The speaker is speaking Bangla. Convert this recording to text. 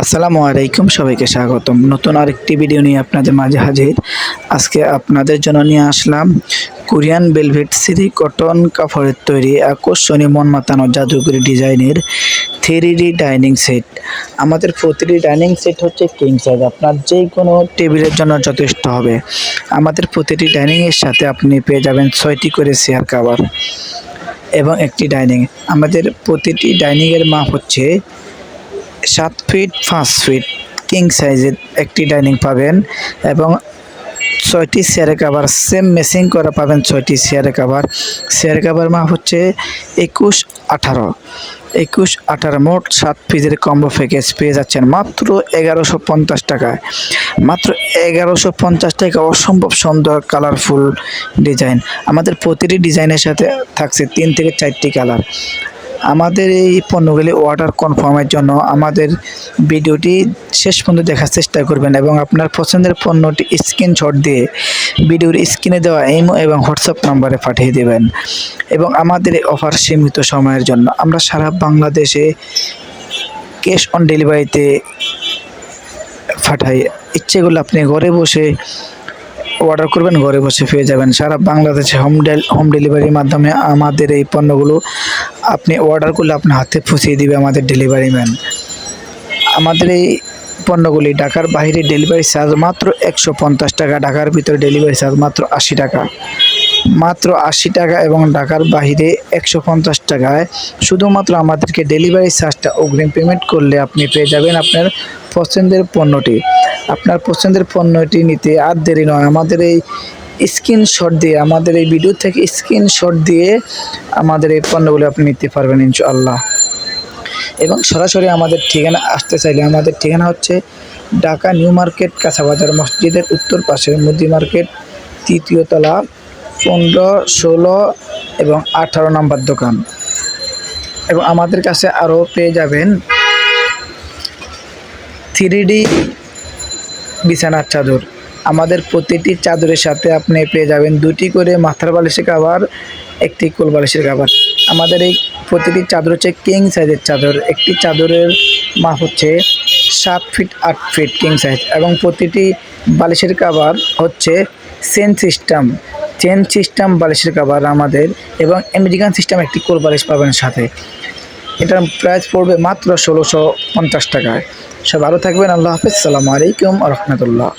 আসসালামু আলাইকুম সবাইকে স্বাগতম। নতুন আরেকটি ভিডিও নিয়ে আপনাদের মাঝে হাজির। আজকে আপনাদের জন্য নিয়ে আসলাম কোরিয়ান বেলভেট সিরি কটন কাপড়ের তৈরি আকর্ষণীয় মন মাতানো জাদুকরি ডিজাইনের থ্রি ডি ডাইনিং সেট। আমাদের প্রতিটি ডাইনিং সেট হচ্ছে কিং সাইজ আপনার যে কোনো টেবিলের জন্য যথেষ্ট হবে। আমাদের প্রতিটি ডাইনিংয়ের সাথে আপনি পেয়ে যাবেন ছয়টি করে চেয়ার কাভার এবং একটি ডাইনিং। আমাদের প্রতিটি ডাইনিংয়ের মাপ হচ্ছে সাত ফিট পাঁচ ফিট কিং সাইজের একটি ডাইনিং পাবেন এবং ছয়টি চেয়ারে কাভার সেম মেসিং করা পাবেন ছয়টি চেয়ারে কাভার চেয়ারে কাভার মাপ হচ্ছে একুশ আঠারো। একুশ আঠারো মোট সাত পিসের কম্বো প্যাকেজ পেয়ে যাচ্ছেন মাত্র এগারোশো পঞ্চাশ টাকায়। মাত্র এগারোশো পঞ্চাশ টাকা অসম্ভব সুন্দর কালারফুল ডিজাইন আমাদের প্রতিটি ডিজাইনের সাথে থাকছে তিন থেকে চারটি কালার আমাদের এই পণ্যগুলি অর্ডার কনফার্মের জন্য আমাদের ভিডিওটি শেষ পর্যন্ত দেখার চেষ্টা করবেন এবং আপনার পছন্দের পণ্যটি স্ক্রিনশট দিয়ে ভিডিওর স্ক্রিনে দেওয়া ইমো এবং হোয়াটসঅ্যাপ নাম্বারে পাঠিয়ে দেবেন। এবং আমাদের এই অফার সীমিত সময়ের জন্য আমরা সারা বাংলাদেশে ক্যাশ অন ডেলিভারিতে পাঠাই। ইচ্ছেগুলো আপনি ঘরে বসে অর্ডার করবেন, ঘরে বসে পেয়ে যাবেন। সারা বাংলাদেশে হোম ডেল হোম ডেলিভারির মাধ্যমে আমাদের এই পণ্যগুলো আপনি অর্ডার করলে আপনার হাতে পৌঁছিয়ে দিবে আমাদের ডেলিভারি ম্যান আমাদের এই পণ্যগুলি ঢাকার বাইরে ডেলিভারি চার্জ মাত্র একশো পঞ্চাশ টাকা, ঢাকার ভিতরে ডেলিভারি চার্জ মাত্র আশি টাকা। মাত্র আশি টাকা এবং ঢাকার বাইরে একশো পঞ্চাশ টাকায় শুধুমাত্র আমাদেরকে ডেলিভারি চার্জটা অগ্রিম পেমেন্ট করলে আপনি পেয়ে যাবেন আপনার পছন্দের পণ্যটি। আপনার পছন্দের পণ্যটি নিতে আর দেরি নয়। আমাদের এই স্ক্রিনশট দিয়ে, আমাদের এই ভিডিও থেকে স্ক্রিনশট দিয়ে আমাদের এই পণ্যগুলো আপনি নিতে পারবেন ইনশাআল্লাহ। এবং সরাসরি আমাদের ঠিকানা আসতে চাইলে, আমাদের ঠিকানা হচ্ছে ঢাকা নিউ মার্কেট কাঁচাবাজার মসজিদের উত্তর পাশে মুদি মার্কেট, তৃতীয় তলা পনেরো, ষোলো এবং আঠারো নম্বর দোকান। এবং আমাদের কাছে আরও পেয়ে যাবেন থ্রি ডি বিছানার চাদর। আমাদের প্রতিটি চাদরের সাথে আপনি পেয়ে যাবেন দুটি করে মাথার বালিশের কাভার একটি কোল বালিশের কাভার আমাদের এই প্রতিটি চাদর হচ্ছে কিং সাইজের চাদর। একটি চাদরের মাপ হচ্ছে সাত ফিট আট ফিট কিং সাইজ এবং প্রতিটি বালিশের কাভার হচ্ছে চেন সিস্টেম চেন সিস্টেম বালিশের কাভার আমাদের এবং আমেরিকান সিস্টেম একটি কোল বালিশ পাবেন সাথে। এটার প্রাইস পড়বে মাত্র ষোলোশো পঞ্চাশ টাকায়। সব ভালো থাকবেন, আল্লাহ হাফিজ। সালামু আলাইকুম রহমতুল্লাহ।